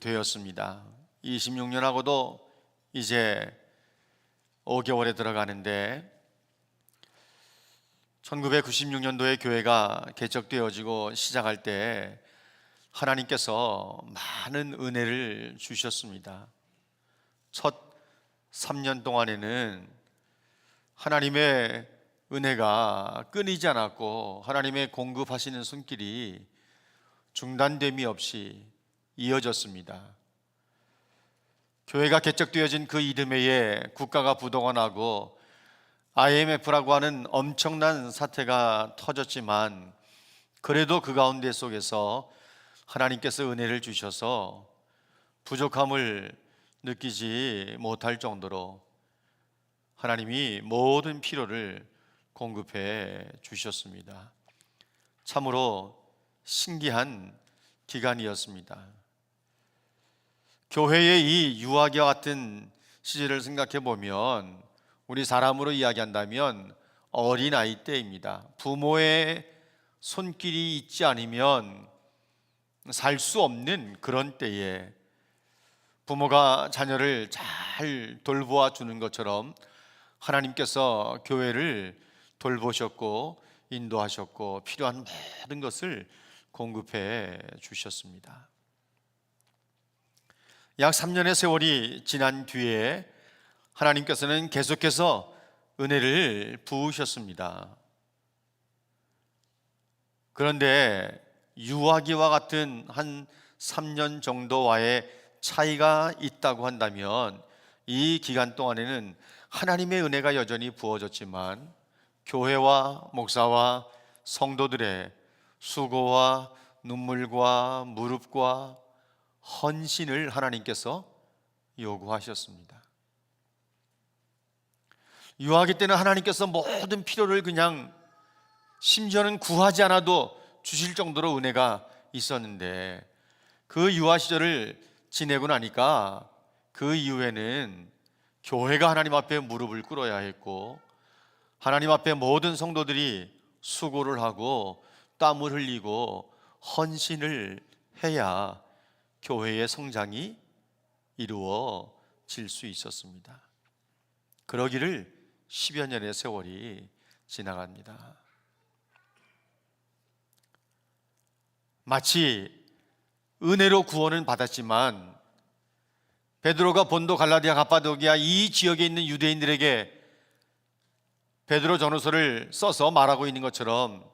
되었습니다. 26년하고도 이제 5개월에 들어가는데 1996년도에 교회가 개척되어지고 시작할 때 하나님께서 많은 은혜를 주셨습니다. 첫 3년 동안에는 하나님의 은혜가 끊이지 않았고 하나님의 공급하시는 손길이 중단됨이 없이 이어졌습니다. 교회가 개척되어진 그 이듬해에 국가가 나고 IMF라고 하는 엄청난 사태가 터졌지만 그래도 그 가운데 속에서 하나님께서 은혜를 주셔서 부족함을 느끼지 못할 정도로 하나님이 모든 필요를 공급해 주셨습니다. 참으로 신기한 기간이었습니다. 교회의 이 유아기와 같은 시절을 생각해 보면 우리 사람으로 이야기한다면 어린 아이 때입니다. 부모의 손길이 있지 않으면 살 수 없는 그런 때에 부모가 자녀를 잘 돌보아 주는 것처럼 하나님께서 교회를 돌보셨고 인도하셨고 필요한 모든 것을 공급해 주셨습니다. 약 3년의 세월이 지난 뒤에 하나님께서는 계속해서 은혜를 부으셨습니다. 그런데 유아기와 같은 한 3년 정도와의 차이가 있다고 한다면 이 기간 동안에는 하나님의 은혜가 여전히 부어졌지만 교회와 목사와 성도들의 수고와 눈물과 무릎과 헌신을 하나님께서 요구하셨습니다. 유아기 때는 하나님께서 모든 필요를 그냥 심지어는 구하지 않아도 주실 정도로 은혜가 있었는데 그 유아 시절을 지내고 나니까 그 이후에는 교회가 하나님 앞에 무릎을 꿇어야 했고 하나님 앞에 모든 성도들이 수고를 하고 땀을 흘리고 헌신을 해야 교회의 성장이 이루어질 수 있었습니다. 그러기를 10여 년의 세월이 지나갑니다. 마치 은혜로 구원은 받았지만 베드로가 본도 갈라디아 가파도기아 이 지역에 있는 유대인들에게 베드로 전후서를 써서 말하고 있는 것처럼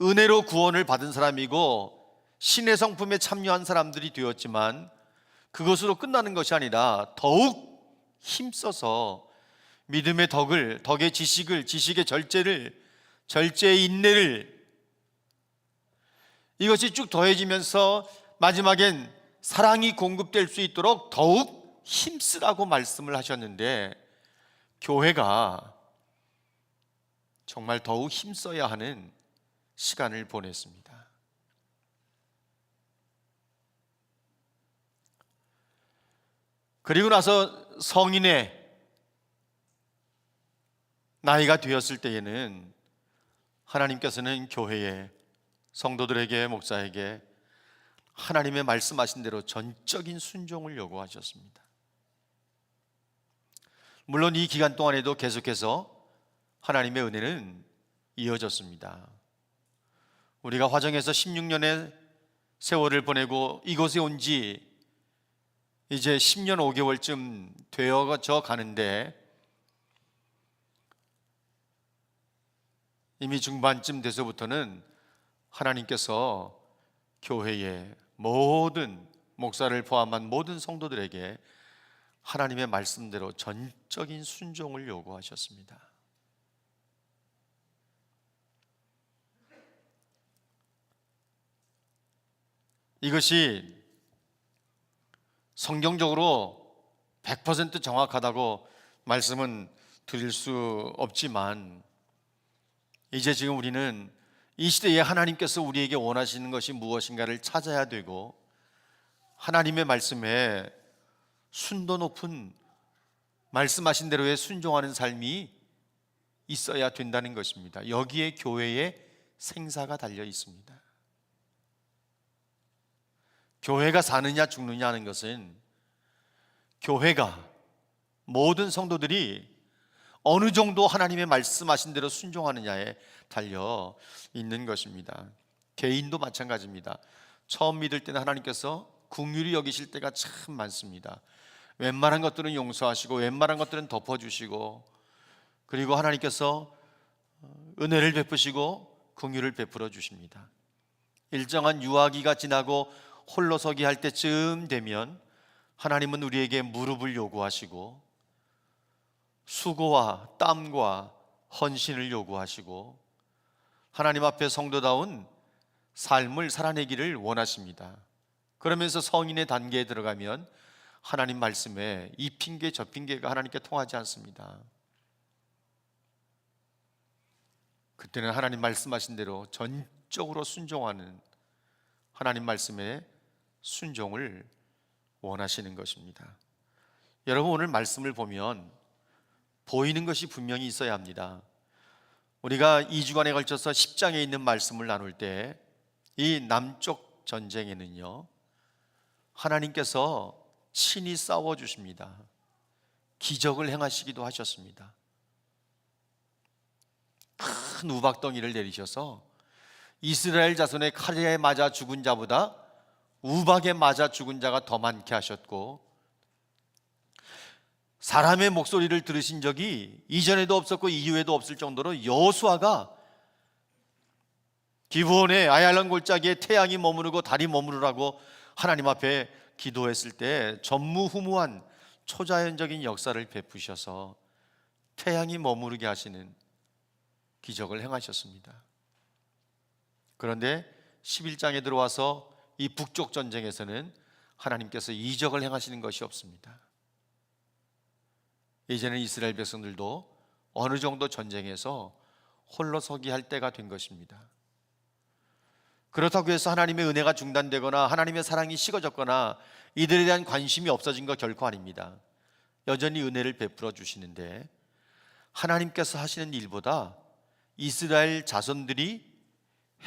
은혜로 구원을 받은 사람이고 신의 성품에 참여한 사람들이 되었지만 그것으로 끝나는 것이 아니라 더욱 힘써서 믿음의 덕을 덕의 지식을 지식의 절제를 절제의 인내를 이것이 쭉 더해지면서 마지막엔 사랑이 공급될 수 있도록 더욱 힘쓰라고 말씀을 하셨는데 교회가 정말 더욱 힘써야 하는 시간을 보냈습니다. 그리고 나서 성인의 나이가 되었을 때에는 하나님께서는 교회에 성도들에게 목사에게 하나님의 말씀하신 대로 전적인 순종을 요구하셨습니다. 물론 이 기간 동안에도 계속해서 하나님의 은혜는 이어졌습니다. 우리가 화정에서 16년의 세월을 보내고 이곳에 온 지 이제 10년 5개월쯤 되어져 가는데 이미 중반쯤 돼서부터는 하나님께서 교회의 모든 목사를 포함한 모든 성도들에게 하나님의 말씀대로 전적인 순종을 요구하셨습니다. 이것이 성경적으로 100% 정확하다고 말씀은 드릴 수 없지만 이제 지금 우리는 이 시대에 하나님께서 우리에게 원하시는 것이 무엇인가를 찾아야 되고 하나님의 말씀에 순도 높은 말씀하신 대로의 순종하는 삶이 있어야 된다는 것입니다. 여기에 교회의 생사가 달려 있습니다. 교회가 사느냐 죽느냐 하는 것은 교회가 모든 성도들이 어느 정도 하나님의 말씀하신 대로 순종하느냐에 달려 있는 것입니다. 개인도 마찬가지입니다. 처음 믿을 때는 하나님께서 국률이 여기실 때가 참 많습니다. 웬만한 것들은 용서하시고 웬만한 것들은 덮어주시고 그리고 하나님께서 은혜를 베푸시고 긍휼을 베풀어 주십니다. 일정한 유아기가 지나고 홀로서기 할 때쯤 되면 하나님은 우리에게 무릎을 요구하시고 수고와 땀과 헌신을 요구하시고 하나님 앞에 성도다운 삶을 살아내기를 원하십니다. 그러면서 성인의 단계에 들어가면 하나님 말씀에 이 핑계 저 핑계가 하나님께 통하지 않습니다. 그때는 하나님 말씀하신 대로 전적으로 순종하는 하나님 말씀에 순종을 원하시는 것입니다. 여러분 오늘 말씀을 보면 보이는 것이 분명히 있어야 합니다. 우리가 2주간에 걸쳐서 10장에 있는 말씀을 나눌 때 이 남쪽 전쟁에는요. 하나님께서 친히 싸워 주십니다. 기적을 행하시기도 하셨습니다. 큰 우박덩이를 내리셔서 이스라엘 자손의 칼에 맞아 죽은 자보다 우박에 맞아 죽은 자가 더 많게 하셨고 사람의 목소리를 들으신 적이 이전에도 없었고 이후에도 없을 정도로 여수아가 기브온의 아얄란 골짜기에 태양이 머무르고 달이 머무르라고 하나님 앞에 기도했을 때 전무후무한 초자연적인 역사를 베푸셔서 태양이 머무르게 하시는 기적을 행하셨습니다. 그런데 11장에 들어와서 이 북쪽 전쟁에서는 하나님께서 이적을 행하시는 것이 없습니다. 이제는 이스라엘 백성들도 어느 정도 전쟁에서 홀로 서기 할 때가 된 것입니다. 그렇다고 해서 하나님의 은혜가 중단되거나 하나님의 사랑이 식어졌거나 이들에 대한 관심이 없어진 거 결코 아닙니다. 여전히 은혜를 베풀어 주시는데 하나님께서 하시는 일보다 이스라엘 자손들이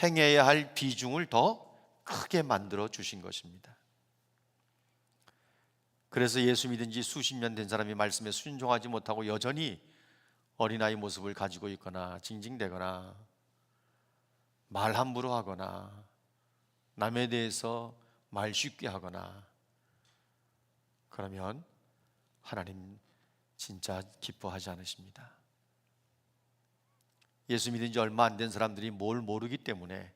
행해야 할 비중을 더 크게 만들어 주신 것입니다. 그래서 예수 믿은 지 수십 년 된 사람이 말씀에 순종하지 못하고 여전히 어린아이 모습을 가지고 있거나 징징대거나 말 함부로 하거나 남에 대해서 말 쉽게 하거나 그러면 하나님 진짜 기뻐하지 않으십니다. 예수 믿은 지 얼마 안 된 사람들이 뭘 모르기 때문에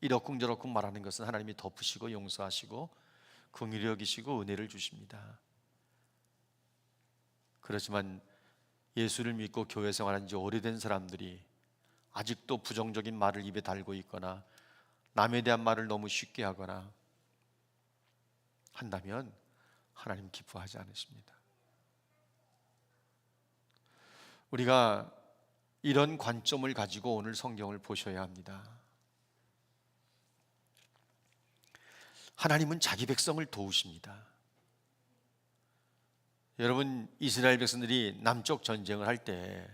이러쿵저러쿵 말하는 것은 하나님이 덮으시고 용서하시고 긍휼히 여기시고 은혜를 주십니다. 그렇지만 예수를 믿고 교회 생활한 지 오래된 사람들이 아직도 부정적인 말을 입에 달고 있거나 남에 대한 말을 너무 쉽게 하거나 한다면 하나님 기뻐하지 않으십니다. 우리가 이런 관점을 가지고 오늘 성경을 보셔야 합니다. 하나님은 자기 백성을 도우십니다. 여러분 이스라엘 백성들이 남쪽 전쟁을 할 때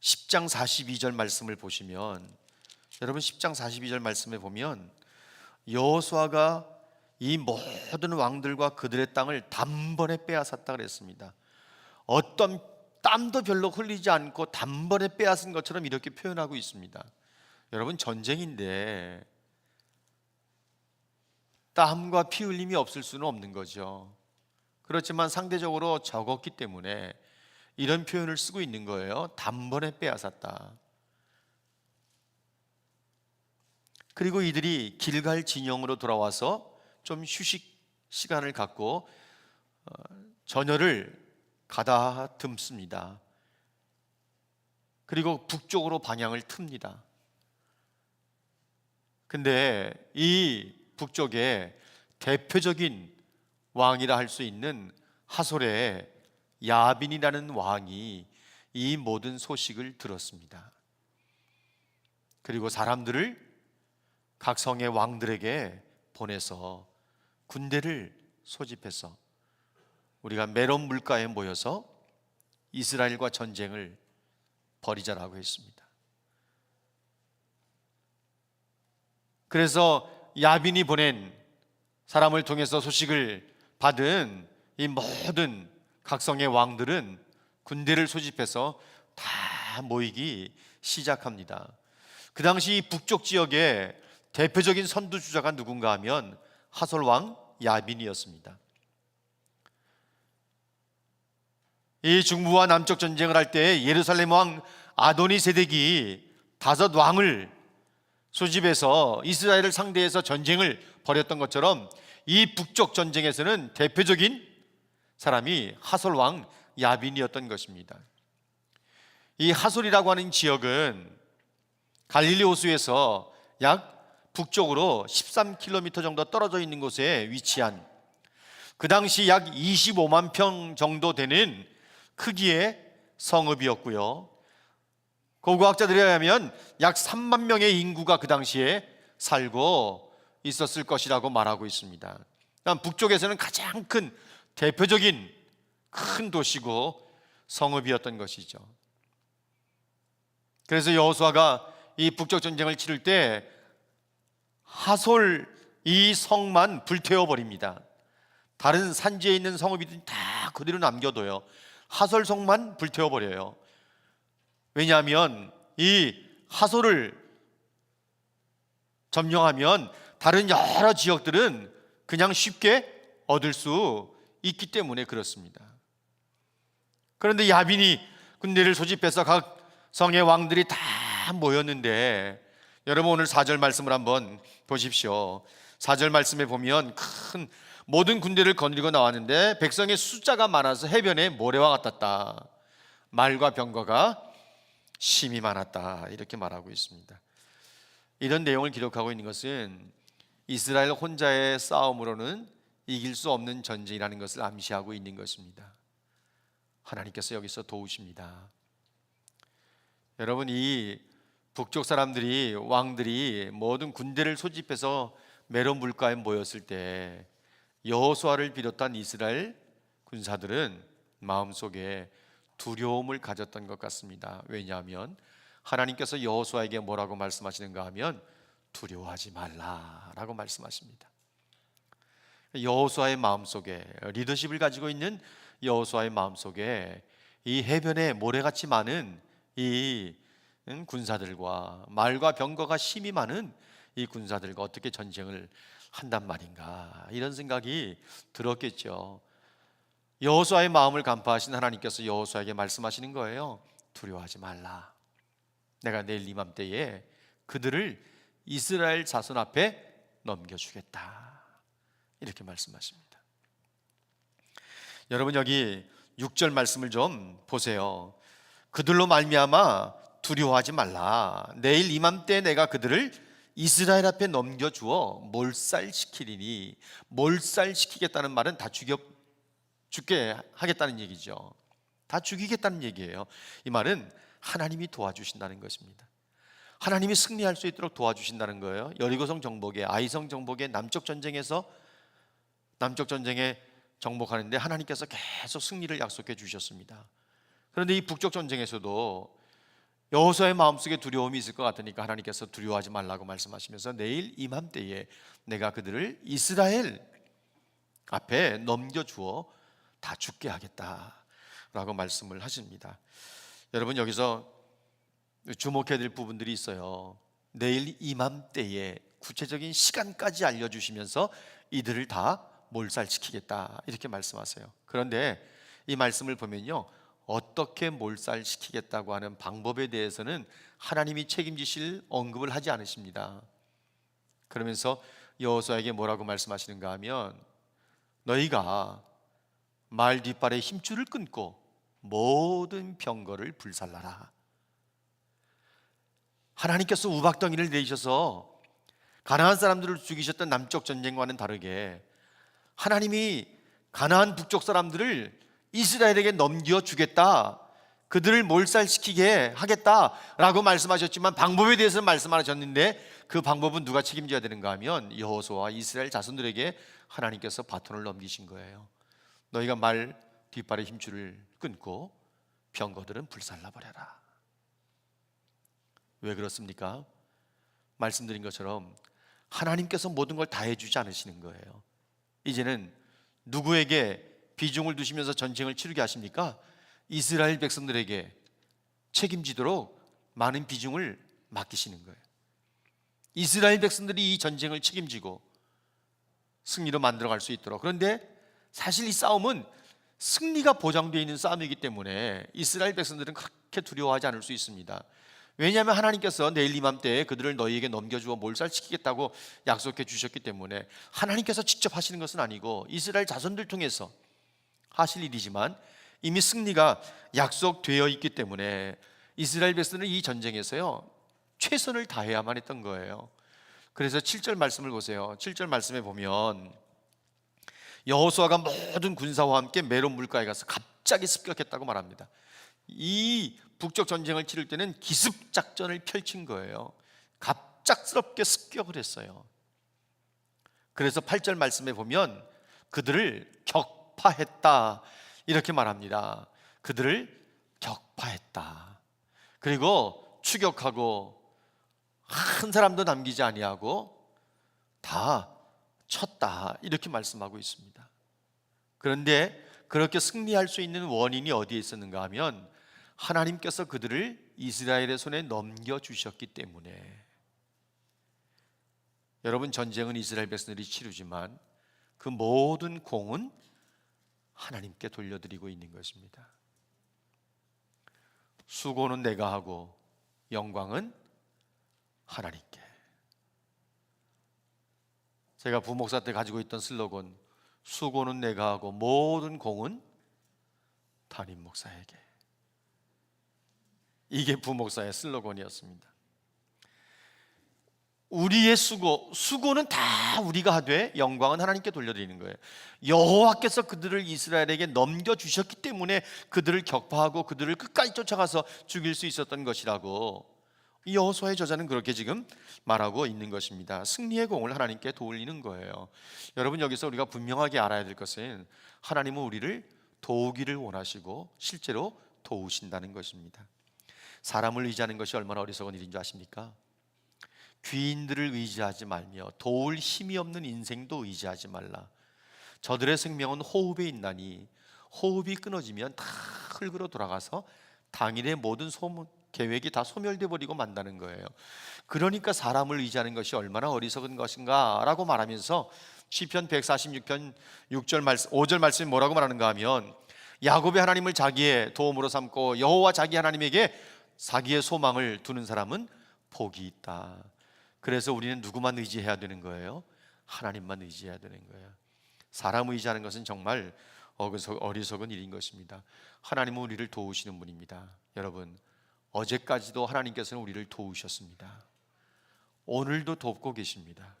10장 42절 말씀을 보시면 여러분 10장 42절 말씀에 보면 여호수아가 이 모든 왕들과 그들의 땅을 단번에 빼앗았다 그랬습니다. 어떤 땀도 별로 흘리지 않고 단번에 빼앗은 것처럼 이렇게 표현하고 있습니다. 여러분 전쟁인데 땀과 피 흘림이 없을 수는 없는 거죠. 그렇지만 상대적으로 적었기 때문에 이런 표현을 쓰고 있는 거예요. 단번에 빼앗았다. 그리고 이들이 길갈 진영으로 돌아와서 좀 휴식 시간을 갖고 어, 전열을 가다듬습니다. 그리고 북쪽으로 방향을 틉니다. 근데 이 북쪽에 대표적인 왕이라 할 수 있는 하솔의 야빈이라는 왕이 이 모든 소식을 들었습니다. 그리고 사람들을 각 성의 왕들에게 보내서 군대를 소집해서 우리가 메론 물가에 모여서 이스라엘과 전쟁을 벌이자라고 했습니다. 그래서 야빈이 보낸 사람을 통해서 소식을 받은 이 모든 각성의 왕들은 군대를 소집해서 다 모이기 시작합니다. 그 당시 북쪽 지역의 대표적인 선두주자가 누군가 하면 하솔 왕 야빈이었습니다. 이 중부와 남쪽 전쟁을 할 때 예루살렘 왕 아도니 세덱이 다섯 왕을 소집해서 이스라엘을 상대해서 전쟁을 벌였던 것처럼 이 북쪽 전쟁에서는 대표적인 사람이 하솔 왕 야빈이었던 것입니다. 이 하솔이라고 하는 지역은 갈릴리 호수에서 약 북쪽으로 13km 정도 떨어져 있는 곳에 위치한 그 당시 약 25만 평 정도 되는 크기의 성읍이었고요. 고고학자들에 의하면 약 3만 명의 인구가 그 당시에 살고 있었을 것이라고 말하고 있습니다. 북쪽에서는 가장 큰 대표적인 큰 도시고 성읍이었던 것이죠. 그래서 여호수아가 이 북쪽 전쟁을 치를 때 하솔 이 성만 불태워 버립니다. 다른 산지에 있는 성읍이든 다 그대로 남겨둬요. 하솔 성만 불태워 버려요. 왜냐하면 이 하솔을 점령하면 다른 여러 지역들은 그냥 쉽게 얻을 수 있기 때문에 그렇습니다. 그런데 야빈이 군대를 소집해서 각 성의 왕들이 다 모였는데 여러분 오늘 4절 말씀을 한번 보십시오. 4절 말씀에 보면 큰 모든 군대를 거느리고 나왔는데 백성의 숫자가 많아서 해변에 모래와 같았다. 말과 병거가 심이 많았다. 이렇게 말하고 있습니다. 이런 내용을 기록하고 있는 것은 이스라엘 혼자의 싸움으로는 이길 수 없는 전쟁이라는 것을 암시하고 있는 것입니다. 하나님께서 여기서 도우십니다. 여러분 이 북쪽 사람들이 왕들이 모든 군대를 소집해서 메론 물가에 모였을 때 여호수아를 비롯한 이스라엘 군사들은 마음속에 두려움을 가졌던 것 같습니다. 왜냐하면 하나님께서 여호수아에게 뭐라고 말씀하시는가 하면 두려워하지 말라라고 말씀하십니다. 여호수아의 마음속에 리더십을 가지고 있는 여호수아의 마음속에 이 해변에 모래같이 많은 이 군사들과 말과 병거가 심이 많은 이 군사들과 어떻게 전쟁을 한단 말인가 이런 생각이 들었겠죠. 여호수아의 마음을 간파하신 하나님께서 여호수아에게 말씀하시는 거예요. 두려워하지 말라. 내가 내일 이맘때에 그들을 이스라엘 자손 앞에 넘겨주겠다. 이렇게 말씀하십니다. 여러분 여기 6절 말씀을 좀 보세요. 그들로 말미암아 두려워하지 말라. 내일 이맘때 내가 그들을 이스라엘 앞에 넘겨 주어 몰살시키리니 몰살시키겠다는 말은 다 죽여 죽게 하겠다는 얘기죠. 다 죽이겠다는 얘기예요. 이 말은 하나님이 도와주신다는 것입니다. 하나님이 승리할 수 있도록 도와주신다는 거예요. 여리고성 정복에 아이성 정복의 남쪽 전쟁에서 남쪽 전쟁에 정복하는데 하나님께서 계속 승리를 약속해 주셨습니다. 그런데 이 북쪽 전쟁에서도 여호수아의 마음속에 두려움이 있을 것 같으니까 하나님께서 두려워하지 말라고 말씀하시면서 내일 이맘때에 내가 그들을 이스라엘 앞에 넘겨 주어 다 죽게 하겠다라고 말씀을 하십니다. 여러분 여기서 주목해야 될 부분들이 있어요. 내일 이맘때에 구체적인 시간까지 알려주시면서 이들을 다 몰살시키겠다 이렇게 말씀하세요. 그런데 이 말씀을 보면요. 어떻게 몰살시키겠다고 하는 방법에 대해서는 하나님이 책임지실 언급을 하지 않으십니다. 그러면서 여호수아에게 뭐라고 말씀하시는가 하면 너희가 말 뒷발에 힘줄을 끊고 모든 병거를 불살라라. 하나님께서 우박덩이를 내셔서 가나안 사람들을 죽이셨던 남쪽 전쟁과는 다르게 하나님이 가나안 북쪽 사람들을 이스라엘에게 넘겨 주겠다. 그들을 몰살시키게 하겠다라고 말씀하셨지만 방법에 대해서 말씀하셨는데 그 방법은 누가 책임져야 되는가 하면 여호수아와 이스라엘 자손들에게 하나님께서 바톤을 넘기신 거예요. 너희가 말 뒷발의 힘줄을 끊고 병거들은 불살라 버려라. 왜 그렇습니까? 말씀드린 것처럼 하나님께서 모든 걸 다 해주지 않으시는 거예요. 이제는 누구에게 비중을 두시면서 전쟁을 치르게 하십니까? 이스라엘 백성들에게 책임지도록 많은 비중을 맡기시는 거예요. 이스라엘 백성들이 이 전쟁을 책임지고 승리로 만들어갈 수 있도록. 그런데 사실 이 싸움은 승리가 보장되어 있는 싸움이기 때문에 이스라엘 백성들은 그렇게 두려워하지 않을 수 있습니다. 왜냐하면 하나님께서 내일 이맘때에 그들을 너희에게 넘겨주어 몰살시키겠다고 약속해 주셨기 때문에 하나님께서 직접 하시는 것은 아니고 이스라엘 자손들 통해서 하실 일이지만 이미 승리가 약속되어 있기 때문에 이스라엘 백성은 이 전쟁에서요 최선을 다해야만 했던 거예요. 그래서 7절 말씀을 보세요. 7절 말씀에 보면 여호수아가 모든 군사와 함께 메론 물가에 가서 갑자기 습격했다고 말합니다. 이 북쪽 전쟁을 치를 때는 기습 작전을 펼친 거예요. 갑작스럽게 습격을 했어요. 그래서 8절 말씀에 보면 그들을 격파했다 이렇게 말합니다. 그들을 격파했다. 그리고 추격하고 한 사람도 남기지 아니하고 다 쳤다 이렇게 말씀하고 있습니다. 그런데 그렇게 승리할 수 있는 원인이 어디에 있었는가 하면 하나님께서 그들을 이스라엘의 손에 넘겨 주셨기 때문에 여러분 전쟁은 이스라엘 백성들이 치르지만 그 모든 공은 하나님께 돌려드리고 있는 것입니다. 수고는 내가 하고 영광은 하나님께. 제가 부목사 때 가지고 있던 슬로건 수고는 내가 하고 모든 공은 담임 목사에게. 이게 부목사의 슬로건이었습니다. 우리의 수고, 수고는 다 우리가 하되 영광은 하나님께 돌려드리는 거예요. 여호와께서 그들을 이스라엘에게 넘겨 주셨기 때문에 그들을 격파하고 그들을 끝까지 쫓아가서 죽일 수 있었던 것이라고 이 여호수아의 저자는 그렇게 지금 말하고 있는 것입니다. 승리의 공을 하나님께 돌리는 거예요. 여러분 여기서 우리가 분명하게 알아야 될 것은 하나님은 우리를 도우기를 원하시고 실제로 도우신다는 것입니다. 사람을 의지하는 것이 얼마나 어리석은 일인 줄 아십니까? 귀인들을 의지하지 말며 도울 힘이 없는 인생도 의지하지 말라. 저들의 생명은 호흡에 있나니 호흡이 끊어지면 다 흙으로 돌아가서 당일의 모든 소문 계획이 다 소멸돼 버리고 만다는 거예요. 그러니까 사람을 의지하는 것이 얼마나 어리석은 것인가라고 말하면서 시편 146편 6절 말씀 5절 말씀이 뭐라고 말하는가 하면 야곱의 하나님을 자기의 도움으로 삼고 여호와 자기 하나님에게 자기의 소망을 두는 사람은 복이 있다. 그래서 우리는 누구만 의지해야 되는 거예요? 하나님만 의지해야 되는 거예요. 사람 의지하는 것은 정말 어리석은 일인 것입니다. 하나님은 우리를 도우시는 분입니다. 여러분, 어제까지도 하나님께서는 우리를 도우셨습니다. 오늘도 돕고 계십니다.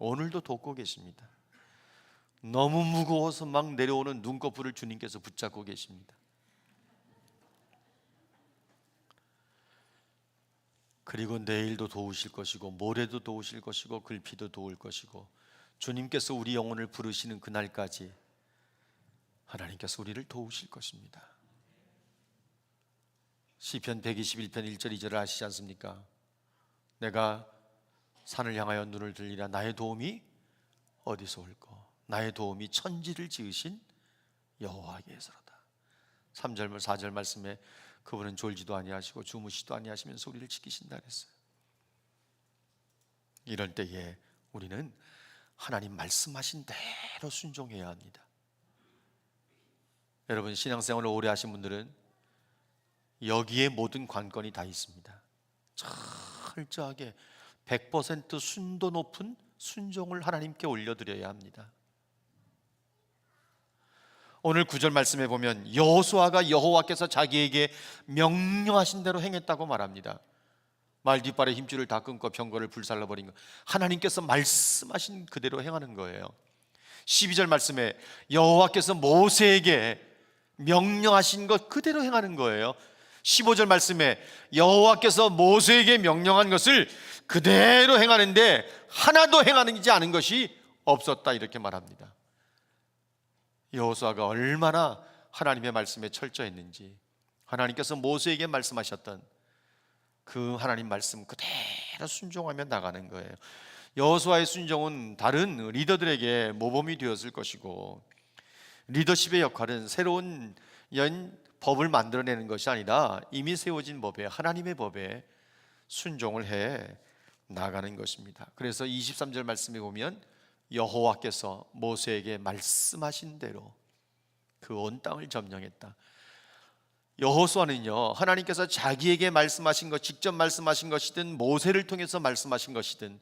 오늘도 돕고 계십니다. 너무 무거워서 막 내려오는 눈꺼풀을 주님께서 붙잡고 계십니다. 그리고 내일도 도우실 것이고 모레도 도우실 것이고 글피도 도울 것이고 주님께서 우리 영혼을 부르시는 그날까지 하나님께서 우리를 도우실 것입니다. 시편 121편 1절 2절을 아시지 않습니까? 내가 산을 향하여 눈을 들리라 나의 도움이 어디서 올고 나의 도움이 천지를 지으신 여호와께서로다. 3절 4절 말씀에 그분은 졸지도 아니하시고 주무시도 아니하시면서 우리를 지키신다 그랬어요. 이럴 때에 우리는 하나님 말씀하신 대로 순종해야 합니다. 여러분 신앙생활을 오래 하신 분들은 여기에 모든 관건이 다 있습니다. 철저하게 100% 순도 높은 순종을 하나님께 올려드려야 합니다. 오늘 구절 말씀에 보면 여호수아가 여호와께서 자기에게 명령하신 대로 행했다고 말합니다. 말 뒷발에 힘줄을 다 끊고 병거를 불살라 버린 것. 하나님께서 말씀하신 그대로 행하는 거예요. 12절 말씀에 여호와께서 모세에게 명령하신 것 그대로 행하는 거예요. 15절 말씀에 여호와께서 모세에게 명령한 것을 그대로 행하는데 하나도 행하는지 않은 것이 없었다 이렇게 말합니다. 여호수아가 얼마나 하나님의 말씀에 철저했는지 하나님께서 모세에게 말씀하셨던 그 하나님 말씀 그대로 순종하며 나가는 거예요. 여호수아의 순종은 다른 리더들에게 모범이 되었을 것이고 리더십의 역할은 새로운 연 법을 만들어내는 것이 아니라 이미 세워진 법에 하나님의 법에 순종을 해 나가는 것입니다. 그래서 23절 말씀에 보면 여호와께서 모세에게 말씀하신 대로 그 온 땅을 점령했다. 여호수아는요 하나님께서 자기에게 말씀하신 것 직접 말씀하신 것이든 모세를 통해서 말씀하신 것이든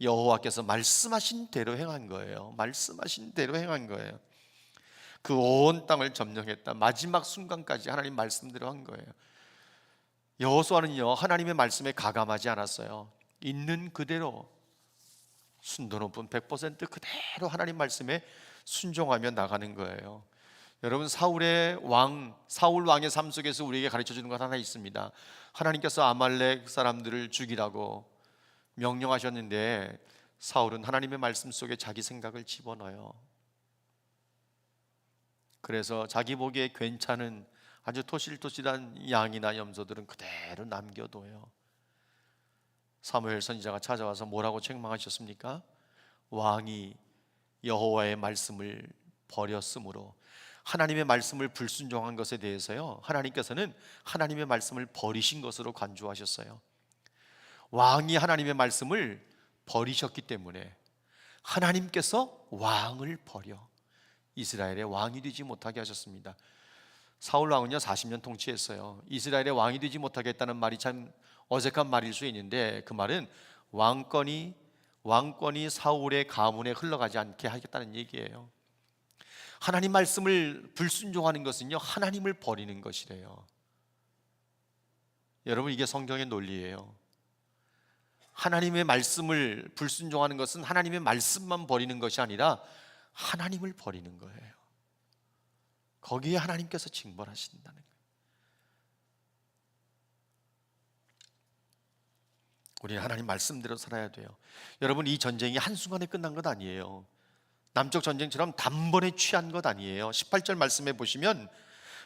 여호와께서 말씀하신 대로 행한 거예요. 말씀하신 대로 행한 거예요. 그 온 땅을 점령했다. 마지막 순간까지 하나님 말씀대로 한 거예요. 여호수아는요 하나님의 말씀에 가감하지 않았어요. 있는 그대로 순도 높은 100% 그대로 하나님 말씀에 순종하며 나가는 거예요. 여러분 사울의 왕 사울 왕의 삶 속에서 우리에게 가르쳐 주는 것 하나 있습니다. 하나님께서 아말렉 사람들을 죽이라고 명령하셨는데 사울은 하나님의 말씀 속에 자기 생각을 집어넣어요. 그래서 자기 보기에 괜찮은 아주 토실토실한 양이나 염소들은 그대로 남겨둬요. 사무엘 선지자가 찾아와서 뭐라고 책망하셨습니까? 왕이 여호와의 말씀을 버렸으므로 하나님의 말씀을 불순종한 것에 대해서요. 하나님께서는 하나님의 말씀을 버리신 것으로 간주하셨어요. 왕이 하나님의 말씀을 버리셨기 때문에 하나님께서 왕을 버려 이스라엘의 왕이 되지 못하게 하셨습니다. 사울 왕은요 40년 통치했어요. 이스라엘의 왕이 되지 못하게 했다는 말이 참 어색한 말일 수 있는데 그 말은 왕권이 왕권이 사울의 가문에 흘러가지 않게 하겠다는 얘기예요. 하나님 말씀을 불순종하는 것은요 하나님을 버리는 것이래요. 여러분 이게 성경의 논리예요. 하나님의 말씀을 불순종하는 것은 하나님의 말씀만 버리는 것이 아니라 하나님을 버리는 거예요. 거기에 하나님께서 징벌하신다는 거예요. 우리는 하나님 말씀대로 살아야 돼요. 여러분 이 전쟁이 한순간에 끝난 것 아니에요. 남쪽 전쟁처럼 단번에 취한 것 아니에요. 18절 말씀해 보시면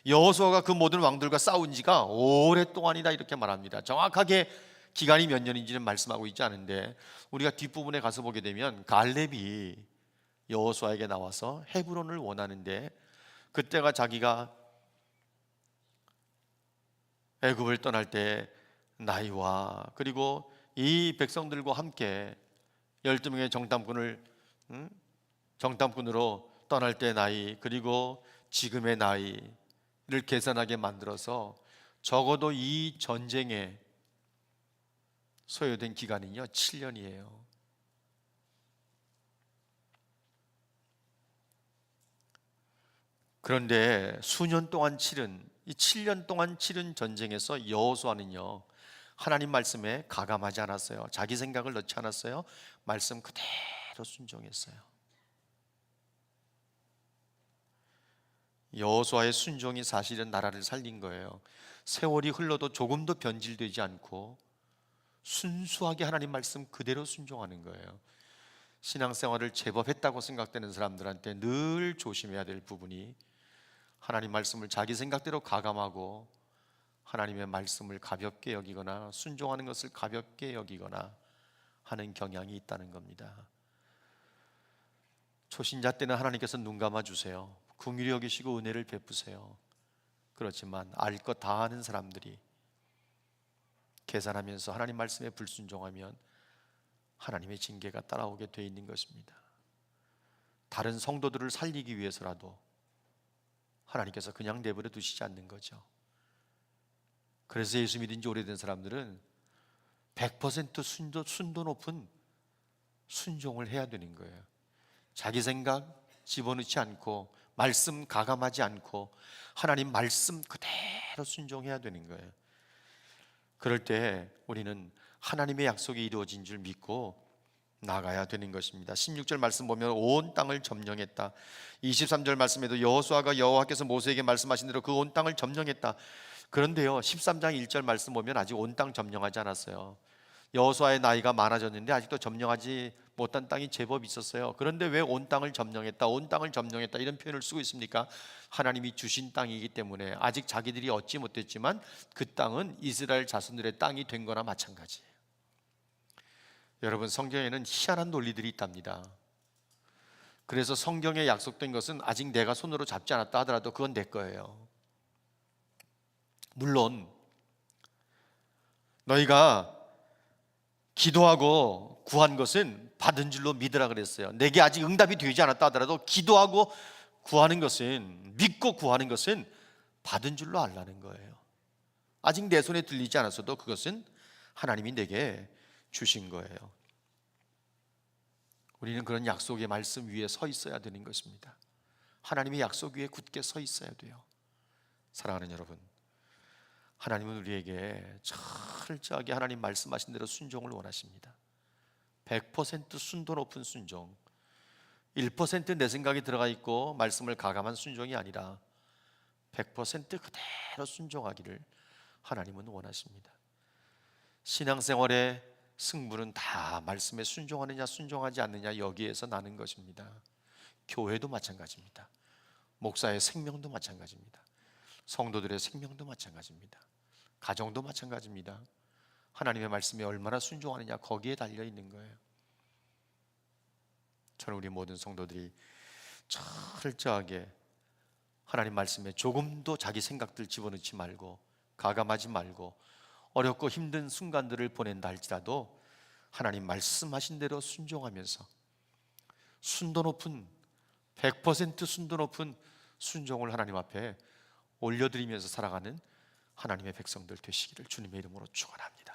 여호수아가 그 모든 왕들과 싸운 지가 오랫동안이다 이렇게 말합니다. 정확하게 기간이 몇 년인지는 말씀하고 있지 않은데 우리가 뒷부분에 가서 보게 되면 갈렙이 여호수아에게 나와서 헤브론을 원하는데 그때가 자기가 애굽을 떠날 때 나이와 그리고 이 백성들과 함께 12명의 정탐꾼을 음? 정탐꾼으로 떠날 때 나이 그리고 지금의 나이를 계산하게 만들어서 적어도 이 전쟁에 소요된 기간은요 7년이에요. 그런데 수년 동안 치른 이 7년 동안 치른 전쟁에서 여호수아는요 하나님 말씀에 가감하지 않았어요. 자기 생각을 넣지 않았어요. 말씀 그대로 순종했어요. 여호수아의 순종이 사실은 나라를 살린 거예요. 세월이 흘러도 조금도 변질되지 않고 순수하게 하나님 말씀 그대로 순종하는 거예요. 신앙생활을 제법 했다고 생각되는 사람들한테 늘 조심해야 될 부분이 하나님 말씀을 자기 생각대로 가감하고 하나님의 말씀을 가볍게 여기거나 순종하는 것을 가볍게 여기거나 하는 경향이 있다는 겁니다. 초신자 때는 하나님께서 눈 감아 주세요. 궁휼히 여기시고 은혜를 베푸세요. 그렇지만 알 것 다 아는 사람들이 계산하면서 하나님 말씀에 불순종하면 하나님의 징계가 따라오게 돼 있는 것입니다. 다른 성도들을 살리기 위해서라도 하나님께서 그냥 내버려 두시지 않는 거죠. 그래서 예수 믿은 지 오래된 사람들은 100% 순도, 순도 높은 순종을 해야 되는 거예요. 자기 생각 집어넣지 않고 말씀 가감하지 않고 하나님 말씀 그대로 순종해야 되는 거예요. 그럴 때 우리는 하나님의 약속이 이루어진 줄 믿고 나가야 되는 것입니다. 16절 말씀 보면 온 땅을 점령했다. 23절 말씀에도 여호수아가 여호와께서 모세에게 말씀하신 대로 그 온 땅을 점령했다. 그런데요. 13장 1절 말씀 보면 아직 온 땅 점령하지 않았어요. 여호수아의 나이가 많아졌는데 아직도 점령하지 못한 땅이 제법 있었어요. 그런데 왜 온 땅을 점령했다, 온 땅을 점령했다 이런 표현을 쓰고 있습니까? 하나님이 주신 땅이기 때문에 아직 자기들이 얻지 못했지만 그 땅은 이스라엘 자손들의 땅이 된 거나 마찬가지예요. 여러분 성경에는 희한한 논리들이 있답니다. 그래서 성경에 약속된 것은 아직 내가 손으로 잡지 않았다 하더라도 그건 내 거예요. 물론 너희가 기도하고 구한 것은 받은 줄로 믿으라 그랬어요. 내게 아직 응답이 되지 않았다 하더라도 기도하고 구하는 것은 믿고 구하는 것은 받은 줄로 알라는 거예요. 아직 내 손에 들리지 않았어도 그것은 하나님이 내게 주신 거예요. 우리는 그런 약속의 말씀 위에 서 있어야 되는 것입니다. 하나님의 약속 위에 굳게 서 있어야 돼요. 사랑하는 여러분, 하나님은 우리에게 철저하게 하나님 말씀하신 대로 순종을 원하십니다. 100% 순도 높은 순종. 1%내 생각이 들어가 있고 말씀을 가감한 순종이 아니라 100% 그대로 순종하기를 하나님은 원하십니다. 신앙생활의 승부는 다 말씀에 순종하느냐 순종하지 않느냐 여기에서 나는 것입니다. 교회도 마찬가지입니다. 목사의 생명도 마찬가지입니다. 성도들의 생명도 마찬가지입니다. 가정도 마찬가지입니다. 하나님의 말씀에 얼마나 순종하느냐 거기에 달려 있는 거예요. 저는 우리 모든 성도들이 철저하게 하나님 말씀에 조금도 자기 생각들 집어넣지 말고 가감하지 말고 어렵고 힘든 순간들을 보낸다 할지라도 하나님 말씀하신 대로 순종하면서 순도 높은 100% 순도 높은 순종을 하나님 앞에 올려드리면서 살아가는 하나님의 백성들 되시기를 주님의 이름으로 축원합니다.